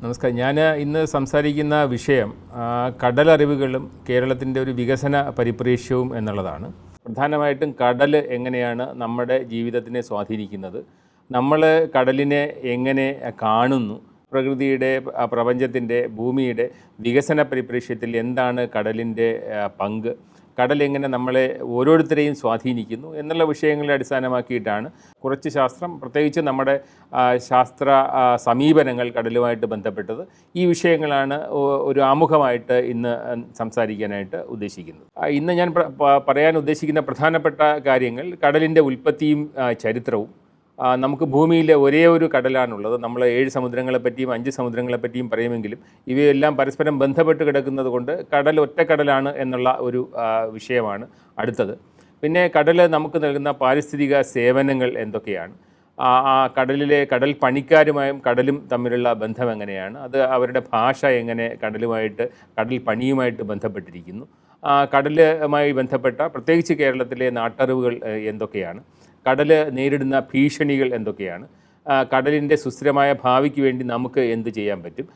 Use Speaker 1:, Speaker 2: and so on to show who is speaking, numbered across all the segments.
Speaker 1: നമസ്കാരം. ഞാൻ ഇന്ന് സംസാരിക്കുന്ന വിഷയം കടലറിവുകളും കേരളത്തിന്റെ ഒരു വികസന പരിപ്രേക്ഷ്യവും എന്നുള്ളതാണ്. പ്രധാനമായിട്ടും കടൽ എങ്ങനെയാണ് നമ്മുടെ ജീവിതത്തിനെ സ്വാധീനിക്കുന്നത് നമ്മൾ കടലിനെ എങ്ങനെ കാണുന്നു പ്രകൃതിയുടെ പ്രപഞ്ചത്തിന്റെ ഭൂമിയുടെ വികസന പരിപ്രേക്ഷ്യത്തിൽ എന്താണ് കടലിന്റെ പങ്ക് കടൽ എങ്ങനെ നമ്മളെ ഓരോരുത്തരെയും സ്വാധീനിക്കുന്നു എന്നുള്ള വിഷയങ്ങളെ അടിസ്ഥാനമാക്കിയിട്ടാണ് കുറച്ച് ശാസ്ത്രം പ്രത്യേകിച്ച് നമ്മുടെ ശാസ്ത്ര സമീപനങ്ങൾ കടലുമായിട്ട് ബന്ധപ്പെട്ടത്. ഈ വിഷയങ്ങളാണ് ഒരു ആമുഖമായിട്ട് ഇന്ന് സംസാരിക്കാനായിട്ട് ഉദ്ദേശിക്കുന്നത്. ഇന്ന് ഞാൻ പറയാൻ ഉദ്ദേശിക്കുന്ന പ്രധാനപ്പെട്ട കാര്യങ്ങൾ കടലിന്റെ ഉൽപ്പത്തിയും ചരിത്രവും നമുക്ക് ഭൂമിയിലെ ഒരേ ഒരു കടലാണുള്ളത്. നമ്മൾ ഏഴ് സമുദ്രങ്ങളെപ്പറ്റിയും അഞ്ച് സമുദ്രങ്ങളെപ്പറ്റിയും പറയുമെങ്കിലും ഇവയെല്ലാം പരസ്പരം ബന്ധപ്പെട്ട് കിടക്കുന്നത് കൊണ്ട് കടൽ ഒറ്റ കടലാണ് എന്നുള്ള ഒരു വിഷയമാണ് അടുത്തത്. പിന്നെ കടൽ നമുക്ക് നൽകുന്ന പാരിസ്ഥിതിക സേവനങ്ങൾ എന്തൊക്കെയാണ്? ആ കടലിലെ കടൽ പണിക്കാരുമായും കടലും തമ്മിലുള്ള ബന്ധം എങ്ങനെയാണ്? അത് അവരുടെ ഭാഷ എങ്ങനെ കടലുമായിട്ട് കടൽ പണിയുമായിട്ട് ബന്ധപ്പെട്ടിരിക്കുന്നു? കടലുമായി ബന്ധപ്പെട്ട പ്രത്യേകിച്ച് കേരളത്തിലെ നാട്ടറിവുകൾ എന്തൊക്കെയാണ്? കടൽ നേരിടുന്ന ഭീഷണികൾ എന്തൊക്കെയാണ്? കടലിന്റെ സുസ്ഥിരമായ ഭാവിക്ക് വേണ്ടി നമുക്ക് എന്ത് ചെയ്യാൻ പറ്റും?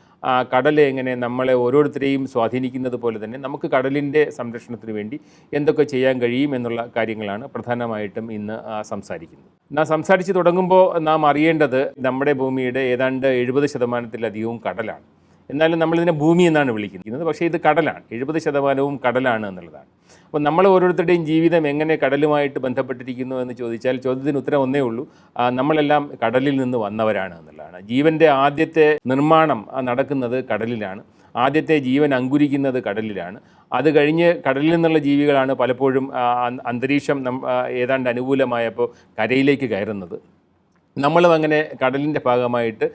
Speaker 1: കടൽ എങ്ങനെ നമ്മളെ ഓരോരുത്തരെയും സ്വാധീനിക്കുന്നത് പോലെ തന്നെ നമുക്ക് കടലിന്റെ സംരക്ഷണത്തിന് വേണ്ടി എന്തൊക്കെ ചെയ്യാൻ കഴിയും എന്നുള്ള കാര്യങ്ങളാണ് പ്രധാനമായിട്ടും ഇന്ന് സംസാരിക്കുന്നത്. നാം സംസാരിച്ച് തുടങ്ങുമ്പോൾ നാം അറിയേണ്ടത് നമ്മുടെ ഭൂമിയുടെ ഏതാണ്ട് എഴുപത് ശതമാനത്തിലധികവും കടലാണ്. എന്നാലും നമ്മളിതിനെ ഭൂമി എന്നാണ് വിളിക്കുന്നത്. പക്ഷേ ഇത് കടലാണ്. എഴുപത് ശതമാനവും കടലാണ് എന്നുള്ളതാണ്. അപ്പോൾ നമ്മൾ ഓരോരുത്തരുടെയും ജീവിതം എങ്ങനെ കടലുമായിട്ട് ബന്ധപ്പെട്ടിരിക്കുന്നു എന്ന് ചോദിച്ചാൽ ചോദ്യത്തിന് ഉത്തരം ഒന്നേ ഉള്ളൂ. നമ്മളെല്ലാം കടലിൽ നിന്ന് വന്നവരാണ് എന്നുള്ളതാണ്. ജീവന്റെ ആദ്യത്തെ നിർമ്മാണം നടക്കുന്നത് കടലിലാണ്. ആദ്യത്തെ ജീവൻ അങ്കുരിക്കുന്നത് കടലിലാണ്. അത് കഴിഞ്ഞ് കടലിൽ നിന്നുള്ള ജീവികളാണ് പലപ്പോഴും അന്തരീക്ഷം ഏതാണ്ട് അനുകൂലമായപ്പോൾ കരയിലേക്ക് കയറുന്നത്. നമ്മളും അങ്ങനെ കടലിന്റെ ഭാഗമായിട്ട്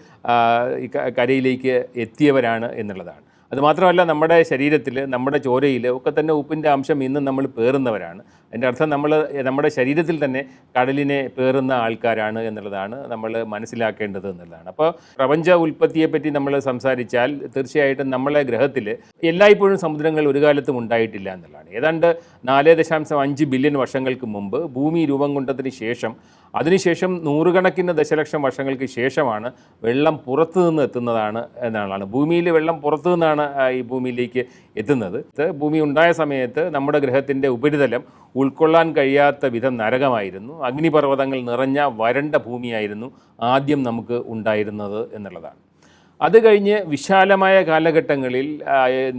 Speaker 1: കരയിലേക്ക് എത്തിയവരാണ് എന്നുള്ളതാണ്. അതുമാത്രമല്ല നമ്മുടെ ശരീരത്തിൽ നമ്മുടെ ചോരയിൽ ഒക്കെ തന്നെ ഉപ്പിന്റെ അംശം ഇന്നും നമ്മൾ പേറുന്നവരാണ്. അതിന്റെ അർത്ഥം നമ്മൾ നമ്മുടെ ശരീരത്തിൽ തന്നെ കടലിനെ പേറുന്ന ആൾക്കാരാണ് എന്നുള്ളതാണ് നമ്മൾ മനസ്സിലാക്കേണ്ടത് എന്നുള്ളതാണ്. അപ്പോൾ പ്രപഞ്ച ഉൽപ്പത്തിയെപ്പറ്റി നമ്മൾ സംസാരിച്ചാൽ തീർച്ചയായിട്ടും നമ്മളെ ഗ്രഹത്തിൽ എല്ലായ്പ്പോഴും സമുദ്രങ്ങൾ ഒരു കാലത്തും ഉണ്ടായിട്ടില്ല എന്നുള്ളതാണ്. ഏതാണ്ട് നാല് ദശാംശം അഞ്ച് ബില്യൺ വർഷങ്ങൾക്ക് മുമ്പ് ഭൂമി രൂപം കൊണ്ടതിന് ശേഷം അതിനുശേഷം നൂറുകണക്കിന് ദശലക്ഷം വർഷങ്ങൾക്ക് ശേഷമാണ് വെള്ളം പുറത്തു നിന്ന് എത്തുന്നതാണ് എന്നാണ് ഭൂമിയിൽ വെള്ളം പുറത്തു നിന്നാണ് ഈ ഭൂമിയിലേക്ക് എത്തുന്നത്. ഭൂമി ഉണ്ടായ സമയത്ത് നമ്മുടെ ഗ്രഹത്തിന്റെ ഉപരിതലം ഉൾക്കൊള്ളാൻ കഴിയാത്ത വിധം നരകമായിരുന്നു. അഗ്നിപർവതങ്ങൾ നിറഞ്ഞ വരണ്ട ഭൂമിയായിരുന്നു ആദ്യം നമുക്ക് ഉണ്ടായിരുന്നത് എന്നുള്ളതാണ്. അത് കഴിഞ്ഞ് വിശാലമായ കാലഘട്ടങ്ങളിൽ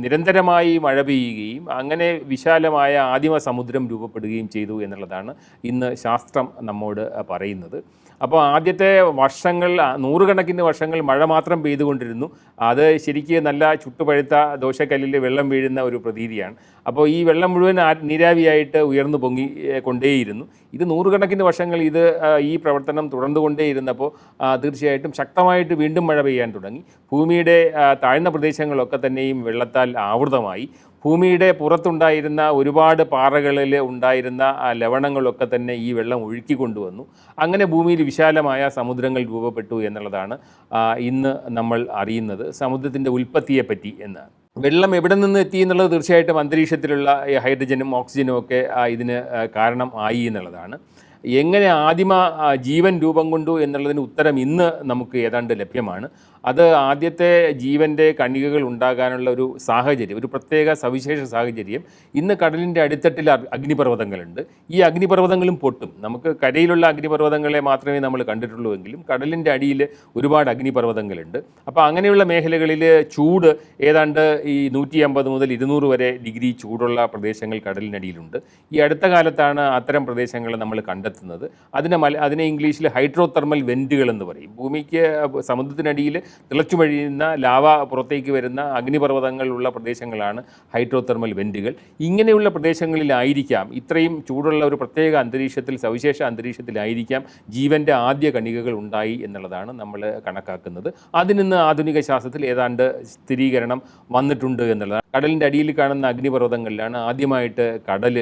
Speaker 1: നിരന്തരമായി മഴ പെയ്യുകയും അങ്ങനെ വിശാലമായ ആദിമ സമുദ്രം രൂപപ്പെടുകയും ചെയ്തു എന്നുള്ളതാണ് ഇന്ന് ശാസ്ത്രം നമ്മോട് പറയുന്നത്. അപ്പോൾ ആദ്യത്തെ വർഷങ്ങൾ നൂറുകണക്കിന് വർഷങ്ങൾ മഴ മാത്രം പെയ്തുകൊണ്ടിരുന്നു. അത് ശരിക്കും നല്ല ചുട്ടുപഴുത്ത ദോശക്കല്ലിൽ വെള്ളം വീഴുന്ന ഒരു പ്രതീതിയാണ്. അപ്പോൾ ഈ വെള്ളം മുഴുവൻ നീരാവിയായിട്ട് ഉയർന്നു പൊങ്ങി കൊണ്ടേയിരുന്നു. ഇത് നൂറുകണക്കിന് വർഷങ്ങൾ ഇത് ഈ പ്രവർത്തനം തുടർന്നുകൊണ്ടേയിരുന്നപ്പോൾ കൊണ്ടേയിരുന്നപ്പോൾ തീർച്ചയായിട്ടും ശക്തമായിട്ട് വീണ്ടും മഴ പെയ്യാൻ തുടങ്ങി. ഭൂമിയുടെ താഴ്ന്ന പ്രദേശങ്ങളൊക്കെ തന്നെയും വെള്ളത്താൽ ആവൃതമായി. ഭൂമിയുടെ പുറത്തുണ്ടായിരുന്ന ഒരുപാട് പാറകളിൽ ഉണ്ടായിരുന്ന ആ ലവണങ്ങളൊക്കെ തന്നെ ഈ വെള്ളം ഒഴുക്കി കൊണ്ടുവന്നു. അങ്ങനെ ഭൂമിയിൽ വിശാലമായ സമുദ്രങ്ങൾ രൂപപ്പെട്ടു എന്നുള്ളതാണ് ഇന്ന് നമ്മൾ അറിയുന്നത്. സമുദ്രത്തിന്റെ ഉൽപ്പത്തിയെപ്പറ്റി എന്നാണ് വെള്ളം എവിടെ നിന്ന് എത്തി എന്നുള്ളത് തീർച്ചയായിട്ടും അന്തരീക്ഷത്തിലുള്ള ഹൈഡ്രജനും ഓക്സിജനും ഒക്കെ ഇതിന് കാരണം ആയി എന്നുള്ളതാണ്. എങ്ങനെ ആദിമ ജീവൻ രൂപം കൊണ്ടു എന്നുള്ളതിന് ഉത്തരം ഇന്ന് നമുക്ക് ഏതാണ്ട് ലഭ്യമാണ്. അത് ആദ്യത്തെ ജീവന്റെ കണികകൾ ഉണ്ടാകാനുള്ള ഒരു സാഹചര്യം ഒരു പ്രത്യേക സവിശേഷ സാഹചര്യം. ഇന്ന് കടലിന്റെ അടിത്തട്ടിൽ അഗ് അഗ്നിപർവതങ്ങളുണ്ട്. ഈ അഗ്നിപർവതങ്ങളും പൊട്ടും. നമുക്ക് കരയിലുള്ള അഗ്നിപർവതങ്ങളെ മാത്രമേ നമ്മൾ കണ്ടിട്ടുള്ളൂ എങ്കിലും കടലിന്റെ അടിയിൽ ഒരുപാട് അഗ്നിപർവതങ്ങളുണ്ട്. അപ്പോൾ അങ്ങനെയുള്ള മേഖലകളിൽ ചൂട് ഏതാണ്ട് ഈ നൂറ്റി അമ്പത് മുതൽ ഇരുന്നൂറ് വരെ ഡിഗ്രി ചൂടുള്ള പ്രദേശങ്ങൾ കടലിനടിയിലുണ്ട്. ഈ അടുത്ത കാലത്താണ് അത്തരം പ്രദേശങ്ങൾ നമ്മൾ കണ്ടെത്തുന്നത്. അതിനെ മല അതിനെ ഇംഗ്ലീഷിൽ ഹൈഡ്രോ തെർമൽ വെന്റുകൾ എന്ന് പറയും. ഭൂമിക്ക് സമുദ്രത്തിനടിയിൽ തിളച്ചു വഴിയുന്ന ലാവ പുറത്തേക്ക് വരുന്ന അഗ്നിപർവതങ്ങളുള്ള പ്രദേശങ്ങളാണ് ഹൈഡ്രോ തെർമൽ വെന്റുകൾ ഇങ്ങനെയുള്ള പ്രദേശങ്ങളിലായിരിക്കാം ഇത്രയും ചൂടുള്ള ഒരു പ്രത്യേക അന്തരീക്ഷത്തിൽ സവിശേഷ അന്തരീക്ഷത്തിലായിരിക്കാം ജീവന്റെ ആദ്യ കണികകൾ ഉണ്ടായി എന്നുള്ളതാണ് നമ്മൾ കണക്കാക്കുന്നത്. അതിൽ നിന്ന് ആധുനിക ശാസ്ത്രത്തിൽ ഏതാണ്ട് സ്ഥിരീകരണം വന്നിട്ടുണ്ട് എന്നുള്ളതാണ്. കടലിന്റെ അടിയിൽ കാണുന്ന അഗ്നിപർവതങ്ങളിലാണ് ആദ്യമായിട്ട് കടൽ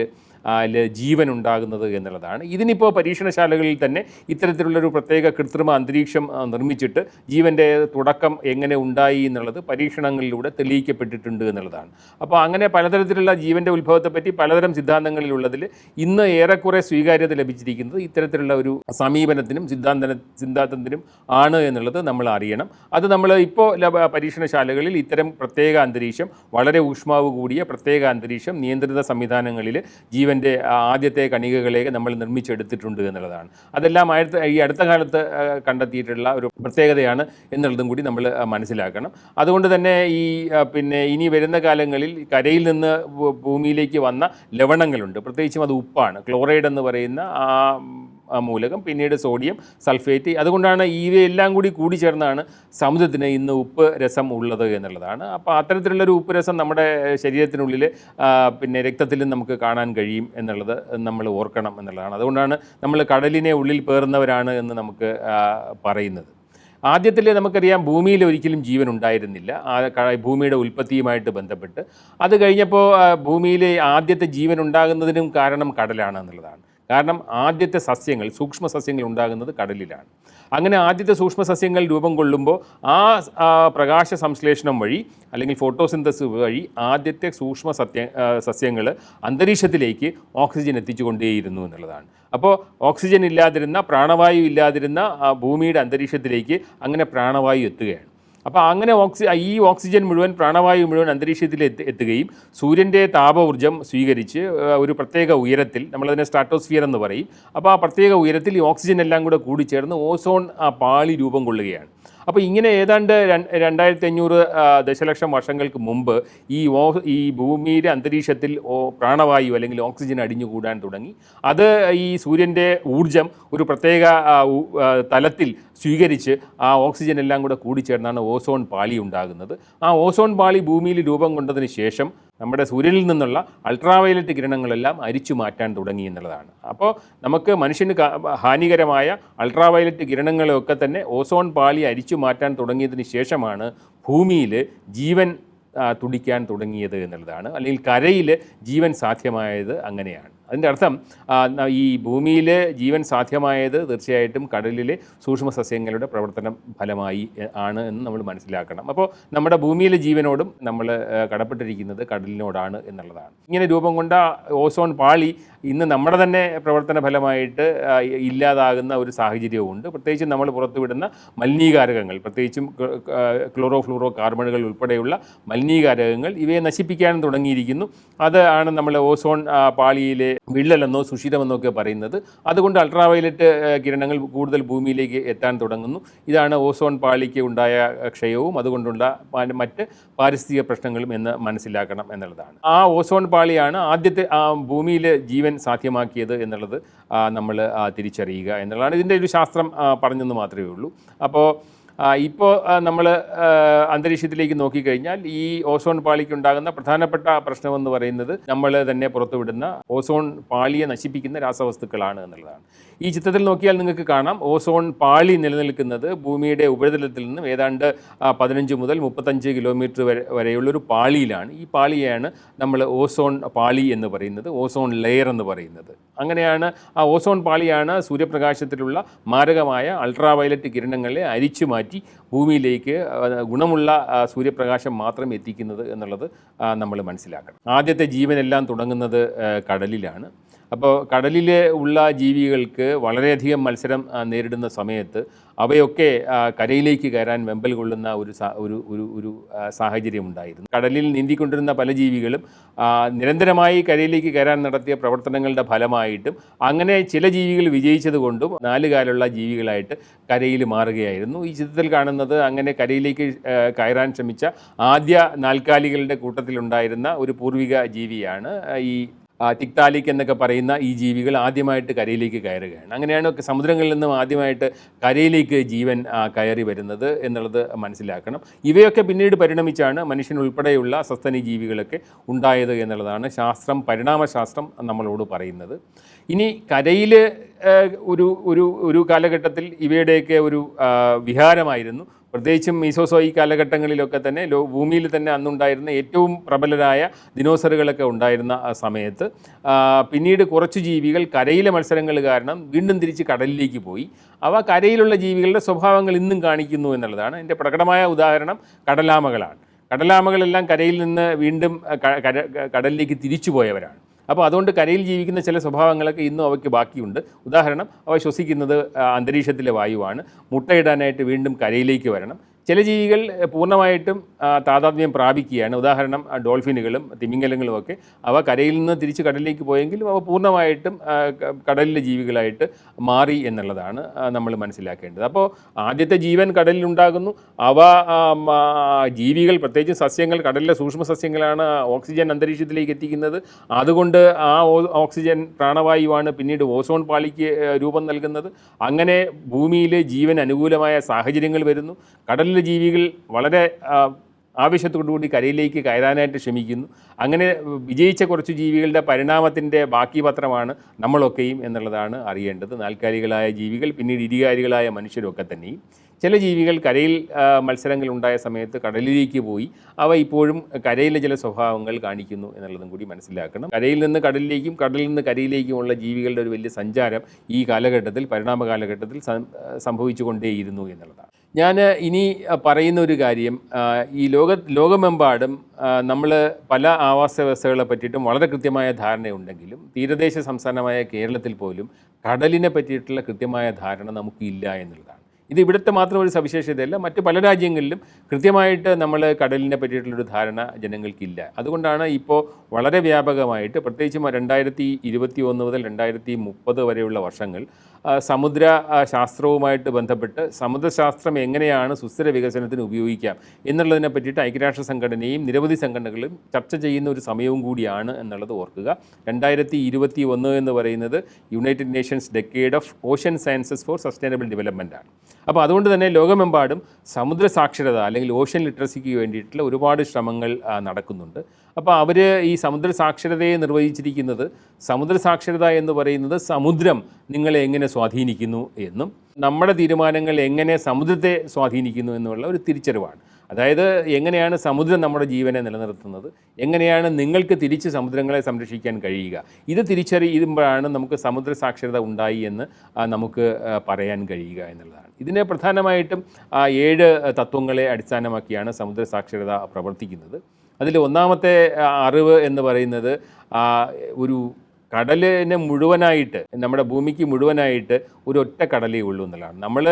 Speaker 1: ജീവൻ ഉണ്ടാകുന്നത് എന്നുള്ളതാണ്. ഇതിനിപ്പോൾ പരീക്ഷണശാലകളിൽ തന്നെ ഇത്തരത്തിലുള്ളൊരു പ്രത്യേക കൃത്രിമ അന്തരീക്ഷം നിർമ്മിച്ചിട്ട് ജീവന്റെ തുടക്കം എങ്ങനെ ഉണ്ടായി എന്നുള്ളത് പരീക്ഷണങ്ങളിലൂടെ തെളിയിക്കപ്പെട്ടിട്ടുണ്ട് എന്നുള്ളതാണ്. അപ്പോൾ അങ്ങനെ പലതരത്തിലുള്ള ജീവന്റെ ഉത്ഭവത്തെപ്പറ്റി പലതരം സിദ്ധാന്തങ്ങളിലുള്ളതിൽ ഇന്ന് ഏറെക്കുറെ സ്വീകാര്യത ലഭിച്ചിരിക്കുന്നത് ഇത്തരത്തിലുള്ള ഒരു സമീപനത്തിനും സിദ്ധാന്തന സിദ്ധാന്തത്തിനും ആണ് എന്നുള്ളത് നമ്മൾ അറിയണം. അത് നമ്മൾ ഇപ്പോൾ പരീക്ഷണശാലകളിൽ ഇത്തരം പ്രത്യേക അന്തരീക്ഷം വളരെ ഊഷ്മാവ് കൂടിയ പ്രത്യേക അന്തരീക്ഷം നിയന്ത്രിത സംവിധാനങ്ങളിൽ ജീവന്റെ ആദ്യത്തെ കണികകളെ നമ്മൾ നിർമ്മിച്ചെടുത്തിട്ടുണ്ട് എന്നുള്ളതാണ്. അതെല്ലാം ആയിരത്തി ഈ അടുത്ത കാലത്ത് കണ്ടെത്തിയിട്ടുള്ള ഒരു പ്രത്യേകതയാണ് എന്നുള്ളതും കൂടി നമ്മൾ മനസ്സിലാക്കണം. അതുകൊണ്ട് തന്നെ ഈ പിന്നെ ഇനി വരുന്ന കാലങ്ങളിൽ കരയിൽ നിന്ന് ഭൂമിയിലേക്ക് വന്ന ലവണങ്ങളുണ്ട്. പ്രത്യേകിച്ചും അത് ഉപ്പാണ്. ക്ലോറൈഡ് എന്ന് പറയുന്ന ആ മൂലകം പിന്നീട് സോഡിയം സൾഫേറ്റ് അതുകൊണ്ടാണ് ഇവയെല്ലാം കൂടി കൂടി ചേർന്നാണ് സമുദ്രത്തിന് ഇന്ന് ഉപ്പ് രസം ഉള്ളത് എന്നുള്ളതാണ്. അപ്പോൾ അത്തരത്തിലുള്ളൊരു ഉപ്പ് രസം നമ്മുടെ ശരീരത്തിനുള്ളിൽ പിന്നെ രക്തത്തിലും നമുക്ക് കാണാൻ കഴിയും എന്നുള്ളത് നമ്മൾ ഓർക്കണം എന്നുള്ളതാണ്. അതുകൊണ്ടാണ് നമ്മൾ കടലിനെ ഉള്ളിൽ പേറുന്നവരാണ് എന്ന് നമുക്ക് പറയുന്നത്. ആദ്യത്തിൽ നമുക്കറിയാം ഭൂമിയിൽ ഒരിക്കലും ജീവൻ ഉണ്ടായിരുന്നില്ല. ഭൂമിയുടെ ഉൽപ്പത്തിയുമായിട്ട് ബന്ധപ്പെട്ട്. അത് കഴിഞ്ഞപ്പോൾ ഭൂമിയിൽ ആദ്യത്തെ ജീവൻ ഉണ്ടാകുന്നതിനും കാരണം കടലാണ് എന്നുള്ളതാണ്. കാരണം ആദ്യത്തെ സസ്യങ്ങൾ സൂക്ഷ്മ സസ്യങ്ങൾ ഉണ്ടാകുന്നത് കടലിലാണ്. അങ്ങനെ ആദ്യത്തെ സൂക്ഷ്മ സസ്യങ്ങൾ രൂപം കൊള്ളുമ്പോൾ ആ പ്രകാശ സംശ്ലേഷണം വഴി അല്ലെങ്കിൽ ഫോട്ടോസിന്തസ് വഴി ആദ്യത്തെ സൂക്ഷ്മ സത്യ സസ്യങ്ങൾ അന്തരീക്ഷത്തിലേക്ക് ഓക്സിജൻ എത്തിച്ചുകൊണ്ടേയിരുന്നു എന്നുള്ളതാണ്. അപ്പോൾ ഓക്സിജൻ ഇല്ലാതിരുന്ന പ്രാണവായു ഇല്ലാതിരുന്ന ഭൂമിയുടെ അന്തരീക്ഷത്തിലേക്ക് അങ്ങനെ പ്രാണവായു എത്തുകയാണ്. അപ്പോൾ അങ്ങനെ ഓക്സി ഈ ഓക്സിജൻ മുഴുവൻ പ്രാണവായു മുഴുവൻ അന്തരീക്ഷത്തിൽ എത്തി എത്തുകയും സൂര്യന്റെ താപ സ്വീകരിച്ച് ഒരു പ്രത്യേക ഉയരത്തിൽ നമ്മളതിനെ സ്ട്രാറ്റോസ്ഫിയർ എന്ന് പറയും. അപ്പോൾ ആ പ്രത്യേക ഉയരത്തിൽ ഈ ഓക്സിജൻ എല്ലാം കൂടെ കൂടിച്ചേർന്ന് ഓസോൺ ആ പാളി രൂപം കൊള്ളുകയാണ്. അപ്പോൾ ഇങ്ങനെ ഏതാണ്ട് രണ്ട് രണ്ടായിരത്തി അഞ്ഞൂറ് ദശലക്ഷം വർഷങ്ങൾക്ക് മുമ്പ് ഈ ഈ ഭൂമിയുടെ അന്തരീക്ഷത്തിൽ ഓ പ്രാണവായു അല്ലെങ്കിൽ ഓക്സിജൻ അടിഞ്ഞുകൂടാൻ തുടങ്ങി. അത് ഈ സൂര്യന്റെ ഊർജം ഒരു പ്രത്യേക തലത്തിൽ സ്വീകരിച്ച് ആ ഓക്സിജൻ എല്ലാം കൂടെ കൂടിച്ചേർന്നാണ് ഓസോൺ പാളി ഉണ്ടാകുന്നത്. ആ ഓസോൺ പാളി ഭൂമിയിൽ രൂപം കൊണ്ടതിന് ശേഷം നമ്മുടെ സൂര്യനിൽ നിന്നുള്ള അൾട്രാവയലറ്റ് കിരണങ്ങളെല്ലാം അരിച്ചു മാറ്റാൻ തുടങ്ങി എന്നുള്ളതാണ്. അപ്പോൾ നമുക്ക് മനുഷ്യന് ഹാനികരമായ അൾട്രാവയലറ്റ് കിരണങ്ങളെയൊക്കെ തന്നെ ഓസോൺ പാളി അരിച്ചു മാറ്റാൻ തുടങ്ങിയതിന് ശേഷമാണ് ഭൂമിയിൽ ജീവൻ തുടിക്കാൻ തുടങ്ങിയത് എന്നുള്ളതാണ്. അല്ലെങ്കിൽ കരയിൽ ജീവൻ സാധ്യമായത് അങ്ങനെയാണ്. അതിന്റെ അർത്ഥം ഈ ഭൂമിയിൽ ജീവൻ സാധ്യമായത് തീർച്ചയായിട്ടും കടലിലെ സൂക്ഷ്മ സസ്യങ്ങളുടെ പ്രവർത്തനം ഫലമായി ആണ് എന്ന് നമ്മൾ മനസ്സിലാക്കണം. അപ്പോൾ നമ്മുടെ ഭൂമിയിലെ ജീവനോടും നമ്മൾ കടപ്പെട്ടിരിക്കുന്നത് കടലിനോടാണ് എന്നുള്ളതാണ്. ഇങ്ങനെ രൂപം കൊണ്ട ഓസോൺ പാളി ഇന്ന് നമ്മുടെ തന്നെ പ്രവർത്തന ഫലമായിട്ട് ഇല്ലാതാകുന്ന ഒരു സാഹചര്യവുമുണ്ട് പ്രത്യേകിച്ചും നമ്മൾ പുറത്തുവിടുന്ന മലിനീകാരകങ്ങൾ പ്രത്യേകിച്ചും ക്ലോറോ ഫ്ലൂറോ കാർബണുകൾ ഉൾപ്പെടെയുള്ള മലിനീകാരകങ്ങൾ ഇവയെ നശിപ്പിക്കാൻ തുടങ്ങിയിരിക്കുന്നു. അതാണ് നമ്മൾ ഓസോൺ പാളിയിലെ വിള്ളലെന്നോ സുഷിരമെന്നോ ഒക്കെ പറയുന്നത്. അതുകൊണ്ട് അൾട്രാവയലറ്റ് കിരണങ്ങൾ കൂടുതൽ ഭൂമിയിലേക്ക് എത്താൻ തുടങ്ങുന്നു. ഇതാണ് ഓസോൺ പാളിക്ക് ഉണ്ടായ ക്ഷയവും. അതുകൊണ്ടുള്ള മറ്റ് പാരിസ്ഥിതിക പ്രശ്നങ്ങളും എന്ന് മനസ്സിലാക്കണം എന്നുള്ളതാണ്. ആ ഓസോൺ പാളിയാണ് ആദ്യത്തെ ഭൂമിയിൽ ജീവൻ സാധ്യമാക്കിയത് എന്നുള്ളത് നമ്മൾ തിരിച്ചറിയുക എന്നുള്ളതാണ്. ഇതിന്റെ ഒരു ശാസ്ത്രം പറഞ്ഞെന്ന് മാത്രമേ ഉള്ളൂ. അപ്പോൾ ഇപ്പോൾ നമ്മൾ അന്തരീക്ഷത്തിലേക്ക് നോക്കിക്കഴിഞ്ഞാൽ ഈ ഓസോൺ പാളിക്ക് ഉണ്ടാകുന്ന പ്രധാനപ്പെട്ട പ്രശ്നമെന്ന് പറയുന്നത് നമ്മൾ തന്നെ പുറത്തുവിടുന്ന ഓസോൺ പാളിയെ നശിപ്പിക്കുന്ന രാസവസ്തുക്കളാണ് എന്നുള്ളതാണ്. ഈ ചിത്രത്തിൽ നോക്കിയാൽ നിങ്ങൾക്ക് കാണാം ഓസോൺ പാളി നിലനിൽക്കുന്നത് ഭൂമിയുടെ ഉപരിതലത്തിൽ നിന്നും ഏതാണ്ട് പതിനഞ്ച് മുതൽ മുപ്പത്തഞ്ച് കിലോമീറ്റർ വരെ വരെയുള്ളൊരു പാളിയിലാണ്. ഈ പാളിയാണ് നമ്മൾ ഓസോൺ പാളി എന്ന് പറയുന്നത് ഓസോൺ ലെയർ എന്ന് പറയുന്നത്. അങ്ങനെയാണ് ആ ഓസോൺ പാളിയാണ് സൂര്യപ്രകാശത്തിലുള്ള മാരകമായ അൾട്രാവയലറ്റ് കിരണങ്ങളെ അരിച്ചു മാറ്റി ഭൂമിയിലേക്ക് ഗുണമുള്ള സൂര്യപ്രകാശം മാത്രം എത്തിക്കുന്നത് എന്നുള്ളത് നമ്മൾ മനസ്സിലാക്കണം. ആദ്യത്തെ ജീവനെല്ലാം തുടങ്ങുന്നത് കടലിലാണ്. അപ്പോൾ കടലിൽ ഉള്ള ജീവികൾക്ക് വളരെയധികം മത്സരം നേരിടുന്ന സമയത്ത് അവയൊക്കെ കരയിലേക്ക് കയറാൻ വെമ്പൽ കൊള്ളുന്ന ഒരു ഒരു ഒരു ഒരു സാഹചര്യമുണ്ടായിരുന്നു. കടലിൽ നീന്തിക്കൊണ്ടിരുന്ന പല ജീവികളും നിരന്തരമായി കരയിലേക്ക് കയറാൻ നടത്തിയ പ്രവർത്തനങ്ങളുടെ ഫലമായിട്ടും അങ്ങനെ ചില ജീവികൾ വിജയിച്ചതുകൊണ്ടും നാലുകാലുള്ള ജീവികളായിട്ട് കരയിൽ മാറുകയായിരുന്നു. ഈ ചിത്രത്തിൽ കാണുന്നത് അങ്ങനെ കരയിലേക്ക് കയറാൻ ശ്രമിച്ച ആദ്യ നാൽക്കാലികളുടെ കൂട്ടത്തിലുണ്ടായിരുന്ന ഒരു പൂർവിക ജീവിയാണ് ഈ തിക്താലിക് എന്നൊക്കെ പറയുന്ന ഈ ജീവികൾ ആദ്യമായിട്ട് കരയിലേക്ക് കയറുകയാണ്. അങ്ങനെയാണ് സമുദ്രങ്ങളിൽ നിന്നും ആദ്യമായിട്ട് കരയിലേക്ക് ജീവൻ കയറി വരുന്നത് എന്നുള്ളത് മനസ്സിലാക്കണം. ഇവയൊക്കെ പിന്നീട് പരിണമിച്ചാണ് മനുഷ്യൻ ഉൾപ്പെടെയുള്ള സസ്തനി ജീവികളൊക്കെ ഉണ്ടായത് എന്നുള്ളതാണ് ശാസ്ത്രം പരിണാമശാസ്ത്രം നമ്മളോട് പറയുന്നത്. ഇനി കരയിൽ ഒരു ഒരു ഒരു കാലഘട്ടത്തിൽ ഇവയുടെയൊക്കെ ഒരു വിഹാരമായിരുന്നു. പ്രത്യേകിച്ചും മീസോസോയി കാലഘട്ടങ്ങളിലൊക്കെ തന്നെ ലോ ഭൂമിയിൽ തന്നെ അന്നുണ്ടായിരുന്ന ഏറ്റവും പ്രബലരായ ദിനോസറുകളൊക്കെ ഉണ്ടായിരുന്ന സമയത്ത്. പിന്നീട് കുറച്ച് ജീവികൾ കരയിലെ മത്സരങ്ങൾ കാരണം വീണ്ടും തിരിച്ച് കടലിലേക്ക് പോയി. അവ കരയിലുള്ള ജീവികളുടെ സ്വഭാവങ്ങൾ ഇന്നും കാണിക്കുന്നു എന്നുള്ളതാണ്. എന്റെ പ്രകടമായ ഉദാഹരണം കടലാമകളാണ്. കടലാമകളെല്ലാം കരയിൽ നിന്ന് വീണ്ടും കടലിലേക്ക് തിരിച്ചു പോയവരാണ്. അപ്പോൾ അതുകൊണ്ട് കരയിൽ ജീവിക്കുന്ന ചില സ്വഭാവങ്ങളൊക്കെ ഇന്നും അവയ്ക്ക് ബാക്കിയുണ്ട്. ഉദാഹരണം അവ ശ്വസിക്കുന്നത് അന്തരീക്ഷത്തിലെ വായുവാണ്. മുട്ടയിടാനായിട്ട് വീണ്ടും കരയിലേക്ക് വരണം. ചില ജീവികൾ പൂർണമായിട്ടും താതാത്മ്യം പ്രാപിക്കുകയാണ്. ഉദാഹരണം ഡോൾഫിനുകളും തിമിംഗലങ്ങളും ഒക്കെ. അവ കരയിൽ നിന്ന് തിരിച്ച് കടലിലേക്ക് പോയെങ്കിലും അവ പൂർണമായിട്ടും കടലിലെ ജീവികളായിട്ട് മാറി എന്നുള്ളതാണ് നമ്മൾ മനസ്സിലാക്കേണ്ടത്. അപ്പോൾ ആദ്യത്തെ ജീവൻ കടലിലുണ്ടാകുന്നു. അവ ജീവികൾ പ്രത്യേകിച്ച് സസ്യങ്ങൾ കടലിലെ സൂക്ഷ്മ സസ്യങ്ങളാണ് ഓക്സിജൻ അന്തരീക്ഷത്തിലേക്ക് എത്തിക്കുന്നത്. അതുകൊണ്ട് ആ ഓക്സിജൻ പ്രാണവായുവാണ് പിന്നീട് ഓസോൺ പാളിക്ക് രൂപം നൽകുന്നത്. അങ്ങനെ ഭൂമിയിലെ ജീവൻ അനുകൂലമായ സാഹചര്യങ്ങൾ വരുന്നു. കടലിലെ ജീവികൾ വളരെ ആവശ്യത്തോടുകൂടി കരയിലേക്ക് കയറാനായിട്ട് ശ്രമിക്കുന്നു. അങ്ങനെ വിജയിച്ച കുറച്ച് ജീവികളുടെ പരിണാമത്തിന്റെ ബാക്കി പത്രമാണ് നമ്മളൊക്കെയും എന്നുള്ളതാണ് അറിയേണ്ടത്. നാൽക്കാലികളായ ജീവികൾ പിന്നീട് ഇരികാരികളായ മനുഷ്യരൊക്കെ തന്നെയും. ചില ജീവികൾ കരയിൽ മത്സരങ്ങൾ ഉണ്ടായ സമയത്ത് കടലിലേക്ക് പോയി. അവ ഇപ്പോഴും കരയിലെ ചില സ്വഭാവങ്ങൾ കാണിക്കുന്നു എന്നുള്ളതും കൂടി മനസ്സിലാക്കണം. കരയിൽ നിന്ന് കടലിലേക്കും കടലിൽ നിന്ന് കരയിലേക്കുമുള്ള ജീവികളുടെ ഒരു വലിയ സഞ്ചാരം ഈ കാലഘട്ടത്തിൽ പരിണാമ കാലഘട്ടത്തിൽ സംഭവിച്ചുകൊണ്ടേയിരുന്നു എന്നുള്ളതാണ്. ഞാൻ ഇനി പറയുന്ന ഒരു കാര്യം ഈ ലോക ലോകമെമ്പാടും നമ്മൾ പല ആവാസ വ്യവസ്ഥകളെ പറ്റിയിട്ടും വളരെ കൃത്യമായ ധാരണയുണ്ടെങ്കിലും തീരദേശ സംസ്ഥാനമായ കേരളത്തിൽ പോലും കടലിനെ പറ്റിയിട്ടുള്ള കൃത്യമായ ധാരണ നമുക്കില്ല എന്നുള്ളതാണ്. ഇത് ഇവിടുത്തെ മാത്രം ഒരു സവിശേഷതയല്ല മറ്റ് പല രാജ്യങ്ങളിലും കൃത്യമായിട്ട് നമ്മൾ കടലിനെ പറ്റിയിട്ടുള്ളൊരു ധാരണ ജനങ്ങൾക്കില്ല. അതുകൊണ്ടാണ് ഇപ്പോൾ വളരെ വ്യാപകമായിട്ട് പ്രത്യേകിച്ചും രണ്ടായിരത്തി ഇരുപത്തി ഒന്ന് മുതൽ രണ്ടായിരത്തി മുപ്പത് വരെയുള്ള വർഷങ്ങൾ സമുദ്ര ശാസ്ത്രവുമായിട്ട് ബന്ധപ്പെട്ട് സമുദ്രശാസ്ത്രം എങ്ങനെയാണ് സുസ്ഥിര വികസനത്തിന് ഉപയോഗിക്കാം എന്നുള്ളതിനെ പറ്റിയിട്ട് ഐക്യരാഷ്ട്ര സംഘടനയും നിരവധി സംഘടനകളും ചർച്ച ചെയ്യുന്ന ഒരു സമയവും കൂടിയാണ് എന്നുള്ളത് ഓർക്കുക. രണ്ടായിരത്തി ഇരുപത്തി ഒന്ന് എന്ന് പറയുന്നത് United Nations Decade of Ocean Sciences for Sustainable Development ആണ്. അപ്പോൾ അതുകൊണ്ട് തന്നെ ലോകമെമ്പാടും സമുദ്ര സാക്ഷരത അല്ലെങ്കിൽ ഓഷ്യൻ ലിറ്ററസിക്ക് വേണ്ടിയിട്ടുള്ള ഒരുപാട് ശ്രമങ്ങൾ നടക്കുന്നുണ്ട്. അപ്പോൾ അവർ ഈ സമുദ്ര സാക്ഷരതയെ നിർവഹിച്ചിരിക്കുന്നത്. സമുദ്ര സാക്ഷരത എന്ന് പറയുന്നത് സമുദ്രം നിങ്ങളെ എങ്ങനെ സ്വാധീനിക്കുന്നു എന്നും നമ്മുടെ തീരുമാനങ്ങൾ എങ്ങനെ സമുദ്രത്തെ സ്വാധീനിക്കുന്നു എന്നുള്ള ഒരു തിരിച്ചറിവാണ്. അതായത് എങ്ങനെയാണ് സമുദ്രം നമ്മുടെ ജീവനെ നിലനിർത്തുന്നത്? എങ്ങനെയാണ് നിങ്ങൾക്ക് തിരിച്ച് സമുദ്രങ്ങളെ സംരക്ഷിക്കാൻ കഴിയുക? ഇത് തിരിച്ചറിയുമ്പോഴാണ് നമുക്ക് സമുദ്ര സാക്ഷരത ഉണ്ടായി എന്ന് നമുക്ക് പറയാൻ കഴിയുക എന്നുള്ളതാണ്. ഇതിനെ പ്രധാനമായിട്ടും ഏഴ് തത്വങ്ങളെ അടിസ്ഥാനമാക്കിയാണ് സമുദ്ര സാക്ഷരത പ്രവർത്തിക്കുന്നത്. അതിൽ ഒന്നാമത്തെ അറിവ് എന്ന് പറയുന്നത് ഒരു കടലിനെ മുഴുവനായിട്ട് നമ്മുടെ ഭൂമിക്ക് മുഴുവനായിട്ട് ഒരു ഒറ്റ കടലേ ഉള്ളൂ എന്നുള്ളതാണ്. നമ്മൾ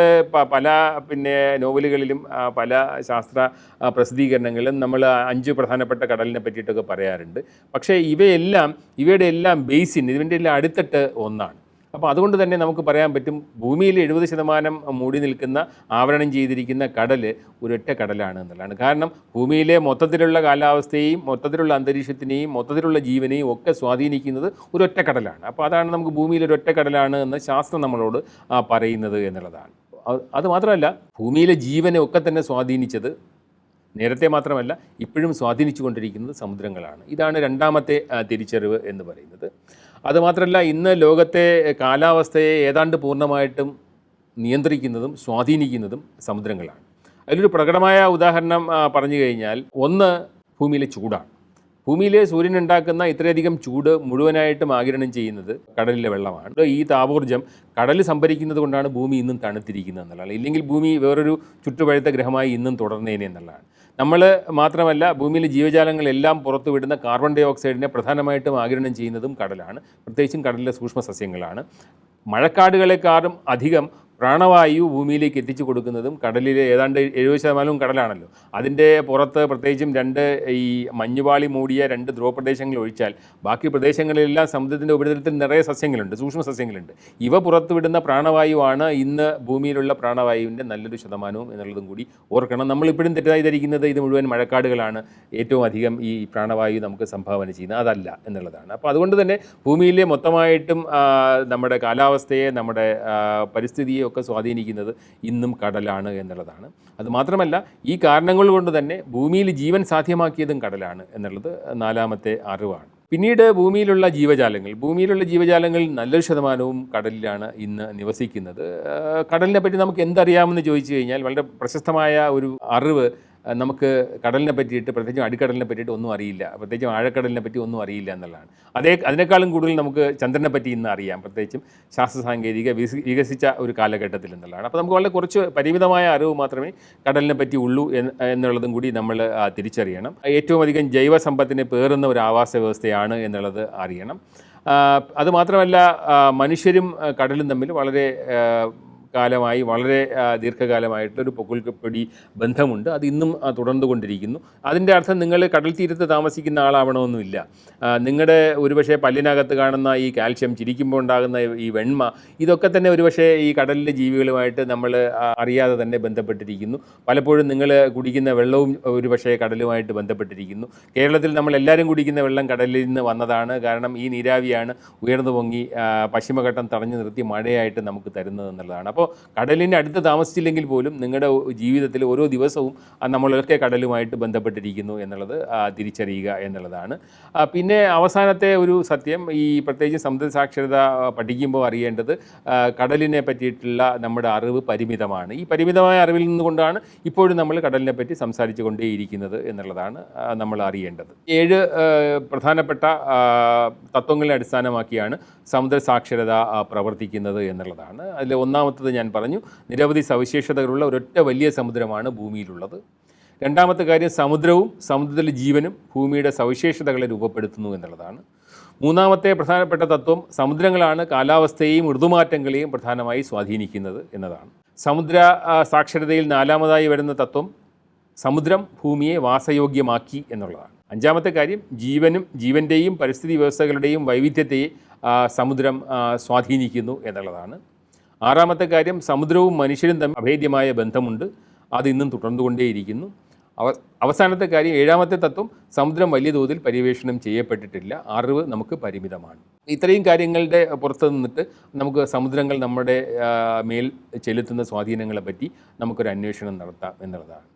Speaker 1: പല പിന്നെ നോവലുകളിലും പല ശാസ്ത്ര പ്രസിദ്ധീകരണങ്ങളിലും നമ്മൾ അഞ്ച് പ്രധാനപ്പെട്ട കടലിനെ പറ്റിയിട്ടൊക്കെ പറയാറുണ്ട്. പക്ഷേ ഇവയെല്ലാം ഇവയുടെ എല്ലാം ബേസിൻ ഇതിന്റെ എല്ലാം അടിത്തട്ട് ഒന്നാണ്. അപ്പോൾ അതുകൊണ്ട് തന്നെ നമുക്ക് പറയാൻ പറ്റും ഭൂമിയിൽ എഴുപത് ശതമാനം മൂടി നിൽക്കുന്ന ആവരണം ചെയ്തിരിക്കുന്ന കടൽ ഒരൊറ്റ കടലാണ് എന്നുള്ളതാണ്. കാരണം ഭൂമിയിലെ മൊത്തത്തിലുള്ള കാലാവസ്ഥയെയും മൊത്തത്തിലുള്ള അന്തരീക്ഷത്തിനെയും മൊത്തത്തിലുള്ള ജീവനെയും ഒക്കെ സ്വാധീനിക്കുന്നത് ഒരൊറ്റ കടലാണ്. അപ്പോൾ അതാണ് നമുക്ക് ഭൂമിയിൽ ഒരൊറ്റ കടലാണ് എന്ന് ശാസ്ത്രം നമ്മളോട് പറയുന്നത് എന്നുള്ളതാണ്. അത് മാത്രമല്ല ഭൂമിയിലെ ജീവനെ ഒക്കെ തന്നെ സ്വാധീനിച്ചത് നേരത്തെ മാത്രമല്ല ഇപ്പോഴും സ്വാധീനിച്ചു കൊണ്ടിരിക്കുന്നത് സമുദ്രങ്ങളാണ്. ഇതാണ് രണ്ടാമത്തെ തിരിച്ചറിവ് എന്ന് പറയുന്നത്. അതുമാത്രമല്ല ഇന്ന് ലോകത്തെ കാലാവസ്ഥയെ ഏതാണ്ട് പൂർണമായിട്ടും നിയന്ത്രിക്കുന്നതും സ്വാധീനിക്കുന്നതും സമുദ്രങ്ങളാണ്. അതിലൊരു പ്രകടമായ ഉദാഹരണം പറഞ്ഞു കഴിഞ്ഞാൽ ഒന്ന് ഭൂമിയിലെ ചൂടാണ്. ഭൂമിയിലെ സൂര്യൻ ഉണ്ടാക്കുന്ന ഇത്രയധികം ചൂട് മുഴുവനായിട്ടും ആഗിരണം ചെയ്യുന്നത് കടലിലെ വെള്ളമാണ്. ഈ താപോർജം കടൽ സംഭരിക്കുന്നത് കൊണ്ടാണ് ഭൂമി ഇന്നും തണുത്തിരിക്കുന്നത് എന്നുള്ളതാണ്. ഇല്ലെങ്കിൽ ഭൂമി വേറൊരു ചുറ്റുപഴുത്ത ഗ്രഹമായി ഇന്നും തുടർന്നേനെ എന്നുള്ളതാണ്. നമ്മൾ മാത്രമല്ല ഭൂമിയിലെ ജീവജാലങ്ങളെല്ലാം പുറത്തുവിടുന്ന കാർബൺ ഡൈ ഓക്സൈഡിനെ പ്രധാനമായിട്ടും ആഗിരണം ചെയ്യുന്നതും കടലാണ്. പ്രത്യേകിച്ചും കടലിലെ സൂക്ഷ്മ സസ്യങ്ങളാണ് മഴക്കാടുകളെക്കാളും അധികം പ്രാണവായു ഭൂമിയിലേക്ക് എത്തിച്ചു കൊടുക്കുന്നതും കടലിൽ ഏതാണ്ട് എഴുപത് ശതമാനവും കടലാണല്ലോ. അതിന്റെ പുറത്ത് പ്രത്യേകിച്ചും രണ്ട് ഈ മഞ്ഞുപാളി മൂടിയ രണ്ട് ധ്രുവ പ്രദേശങ്ങൾ ഒഴിച്ചാൽ ബാക്കി പ്രദേശങ്ങളിലെല്ലാം സമുദ്രത്തിന്റെ ഉപരിതലത്തിൽ നിറയെ സസ്യങ്ങളുണ്ട് സൂക്ഷ്മ സസ്യങ്ങളുണ്ട്. ഇവ പുറത്തുവിടുന്ന പ്രാണവായുവാണ് ഇന്ന് ഭൂമിയിലുള്ള പ്രാണവായുവിന്റെ നല്ലൊരു ശതമാനവും എന്നുള്ളതും കൂടി ഓർക്കണം. നമ്മളിപ്പോഴും തെറ്റായി ധരിക്കുന്നത് ഇത് മുഴുവൻ മഴക്കാടുകളാണ് ഏറ്റവും അധികം ഈ പ്രാണവായു നമുക്ക് സംഭാവന ചെയ്യുന്നത്. അതല്ല എന്നുള്ളതാണ്. അപ്പോൾ അതുകൊണ്ട് തന്നെ ഭൂമിയിലെ മൊത്തമായിട്ടും നമ്മുടെ കാലാവസ്ഥയെ നമ്മുടെ പരിസ്ഥിതിയെ ഒക്കെ സ്വാധീനിക്കുന്നത് ഇന്നും കടലാണ് എന്നുള്ളതാണ്. അതുമാത്രമല്ല ഈ കാരണങ്ങൾ കൊണ്ട് തന്നെ ഭൂമിയിൽ ജീവൻ സാധ്യമാക്കിയതും കടലാണ് എന്നുള്ളത് നാലാമത്തെ അറിവാണ്. പിന്നീട് ഭൂമിയിലുള്ള ജീവജാലങ്ങൾ ഭൂമിയിലുള്ള ജീവജാലങ്ങൾ നല്ലൊരു ശതമാനവും കടലിലാണ് ഇന്ന് നിവസിക്കുന്നത്. കടലിനെ പറ്റി നമുക്ക് എന്തറിയാമെന്ന് ചോദിച്ചു കഴിഞ്ഞാൽ വളരെ പ്രശസ്തമായ ഒരു അറിവ് നമുക്ക് കടലിനെ പറ്റിയിട്ട് പ്രത്യേകിച്ചും അടിക്കടലിനെ പറ്റിയിട്ട് ഒന്നും അറിയില്ല. പ്രത്യേകിച്ചും ആഴക്കടലിനെ പറ്റി ഒന്നും അറിയില്ല എന്നുള്ളതാണ്. അതേ അതിനേക്കാളും കൂടുതൽ നമുക്ക് ചന്ദ്രനെ പറ്റി ഇന്ന് അറിയാം. പ്രത്യേകിച്ചും ശാസ്ത്ര സാങ്കേതിക വികസി- വികസിച്ച ഒരു കാലഘട്ടത്തിൽ എന്നുള്ളതാണ്. അപ്പോൾ നമുക്ക് വളരെ കുറച്ച് പരിമിതമായ അറിവ് മാത്രമേ കടലിനെ പറ്റി ഉള്ളൂ എന്ന് എന്നുള്ളതും കൂടി നമ്മൾ തിരിച്ചറിയണം. ഏറ്റവും അധികം ജൈവ സമ്പത്തിനെ പേറുന്ന ഒരു ആവാസ വ്യവസ്ഥയാണ് എന്നുള്ളത് അറിയണം. അതുമാത്രമല്ല മനുഷ്യരും കടലും തമ്മിൽ വളരെ കാലമായി വളരെ ദീർഘകാലമായിട്ടൊരു പൊക്കുൽപ്പൊടി ബന്ധമുണ്ട്. അത് ഇന്നും തുടർന്നു കൊണ്ടിരിക്കുന്നു അതിന്റെ അർത്ഥം നിങ്ങൾ കടൽ തീരത്ത് താമസിക്കുന്ന ആളാവണമെന്നില്ല. നിങ്ങളുടെ ഒരുപക്ഷെ പല്ലിനകത്ത് കാണുന്ന ഈ കാൽഷ്യം ചിരിക്കുമ്പോൾ ഉണ്ടാകുന്ന ഈ വെണ്മ ഇതൊക്കെ തന്നെ ഒരുപക്ഷെ ഈ കടലിലെ ജീവികളുമായിട്ട് നമ്മൾ അറിയാതെ തന്നെ ബന്ധപ്പെട്ടിരിക്കുന്നു. പലപ്പോഴും നിങ്ങൾ കുടിക്കുന്ന വെള്ളവും ഒരുപക്ഷെ കടലുമായിട്ട് ബന്ധപ്പെട്ടിരിക്കുന്നു. കേരളത്തിൽ നമ്മൾ എല്ലാവരും കുടിക്കുന്ന വെള്ളം കടലിൽ നിന്ന് വന്നതാണ്. കാരണം ഈ നീരാവിയാണ് ഉയർന്നു പൊങ്ങി പശ്ചിമഘട്ടം തടഞ്ഞു നിർത്തി മഴയായിട്ട് നമുക്ക് തരുന്നത് എന്നുള്ളതാണ്. അപ്പോൾ കടലിന് അടുത്ത് താമസിച്ചില്ലെങ്കിൽ പോലും നിങ്ങളുടെ ജീവിതത്തിൽ ഓരോ ദിവസവും നമ്മളൊക്കെ കടലുമായിട്ട് ബന്ധപ്പെട്ടിരിക്കുന്നു എന്നുള്ളത് തിരിച്ചറിയുക എന്നുള്ളതാണ്. പിന്നെ അവസാനത്തെ ഒരു സത്യം ഈ പ്രത്യേകിച്ച് സമുദ്ര സാക്ഷരത പഠിക്കുമ്പോൾ അറിയേണ്ടത് കടലിനെ പറ്റിയിട്ടുള്ള നമ്മുടെ അറിവ് പരിമിതമാണ്. ഈ പരിമിതമായ അറിവിൽ നിന്നുകൊണ്ടാണ് ഇപ്പോഴും നമ്മൾ കടലിനെ പറ്റി സംസാരിച്ചു കൊണ്ടേയിരിക്കുന്നത് എന്നുള്ളതാണ് നമ്മൾ അറിയേണ്ടത്. ഏഴ് പ്രധാനപ്പെട്ട തത്വങ്ങളെ അടിസ്ഥാനമാക്കിയാണ് സമുദ്ര സാക്ഷരത പ്രവർത്തിക്കുന്നത് എന്നുള്ളതാണ്. അതിൽ ഒന്നാമത്തത് ഞാൻ പറഞ്ഞു. നിരവധി സവിശേഷതകളുള്ള ഒരൊറ്റ വലിയ സമുദ്രമാണ് ഭൂമിയിലുള്ളത്. രണ്ടാമത്തെ കാര്യം സമുദ്രവും സമുദ്രത്തിലെ ജീവനും ഭൂമിയുടെ സവിശേഷതകളെ രൂപപ്പെടുത്തുന്നു എന്നുള്ളതാണ്. മൂന്നാമത്തെ പ്രധാനപ്പെട്ട തത്വം സമുദ്രങ്ങളാണ് കാലാവസ്ഥയെയും ഋതുമാറ്റങ്ങളെയും പ്രധാനമായി സ്വാധീനിക്കുന്നത് എന്നതാണ്. സമുദ്ര സാക്ഷരതയിൽ നാലാമതായി വരുന്ന തത്വം സമുദ്രം ഭൂമിയെ വാസയോഗ്യമാക്കി എന്നുള്ളതാണ്. അഞ്ചാമത്തെ കാര്യം ജീവനും ജീവന്റെയും പരിസ്ഥിതി വ്യവസ്ഥകളുടെയും വൈവിധ്യത്തെ സമുദ്രം സ്വാധീനിക്കുന്നു എന്നുള്ളതാണ്. ആറാമത്തെ കാര്യം സമുദ്രവും മനുഷ്യരും തമ്മിൽ അഭേദ്യമായ ബന്ധമുണ്ട്. അത് ഇന്നും തുടർന്നുകൊണ്ടേയിരിക്കുന്നു. അവ അവസാനത്തെ കാര്യം ഏഴാമത്തെ തത്വം സമുദ്രം വലിയ തോതിൽ പര്യവേഷണം ചെയ്യപ്പെട്ടിട്ടില്ല. അറിവ് നമുക്ക് പരിമിതമാണ്. ഇത്രയും കാര്യങ്ങളുടെ പുറത്ത് നിന്നിട്ട് നമുക്ക് സമുദ്രങ്ങൾ നമ്മുടെ മേൽ ചെലുത്തുന്ന സ്വാധീനങ്ങളെ പറ്റി നമുക്കൊരു അന്വേഷണം നടത്താം എന്നുള്ളതാണ്.